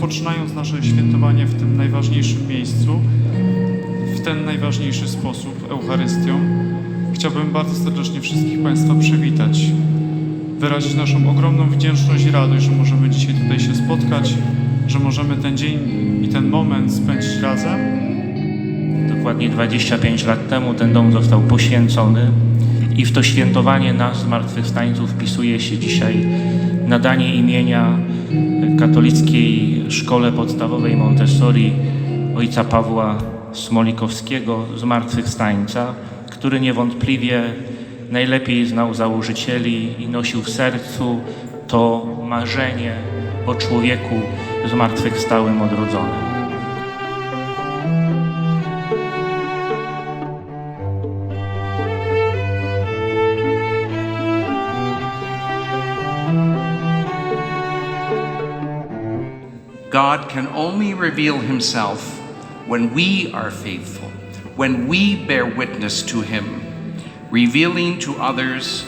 rozpoczynając nasze świętowanie w tym najważniejszym miejscu, w ten najważniejszy sposób, Eucharystią, chciałbym bardzo serdecznie wszystkich Państwa przywitać, wyrazić naszą ogromną wdzięczność i radość, że możemy dzisiaj tutaj się spotkać, że możemy ten dzień i ten moment spędzić razem. Dokładnie 25 lat temu ten dom został poświęcony i w to świętowanie nas, zmartwychwstańców, wpisuje się dzisiaj nadanie imienia katolickiej szkole podstawowej Montessori ojca Pawła Smolikowskiego, zmartwychwstańca, który niewątpliwie najlepiej znał założycieli i nosił w sercu to marzenie o człowieku zmartwychwstałym, odrodzonym. God can only reveal himself when we are faithful, when we bear witness to him, revealing to others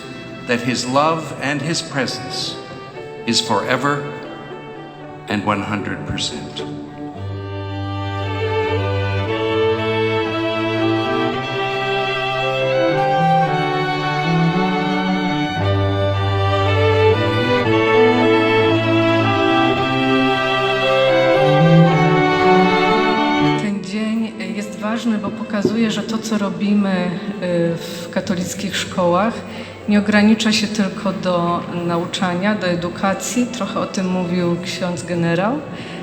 that his love and his presence is forever and 100%. Ważny, bo pokazuje, że to, co robimy y, w katolickich szkołach, nie ogranicza się tylko do nauczania, do edukacji. Trochę o tym mówił ksiądz generał,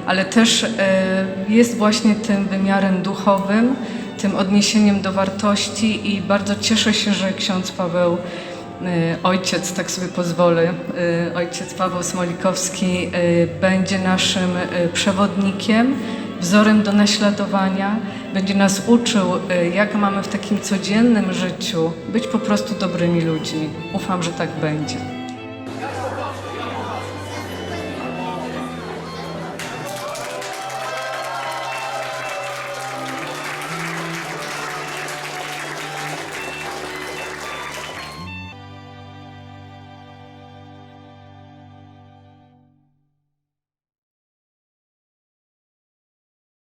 ale też y, jest właśnie tym wymiarem duchowym, tym odniesieniem do wartości i bardzo cieszę się, że ksiądz Paweł y, ojciec, tak sobie pozwolę, ojciec Paweł Smolikowski będzie naszym przewodnikiem, wzorem do naśladowania, będzie nas uczył, y, jak mamy w takim codziennym życiu być po prostu dobrymi ludźmi. Ufam, że tak będzie.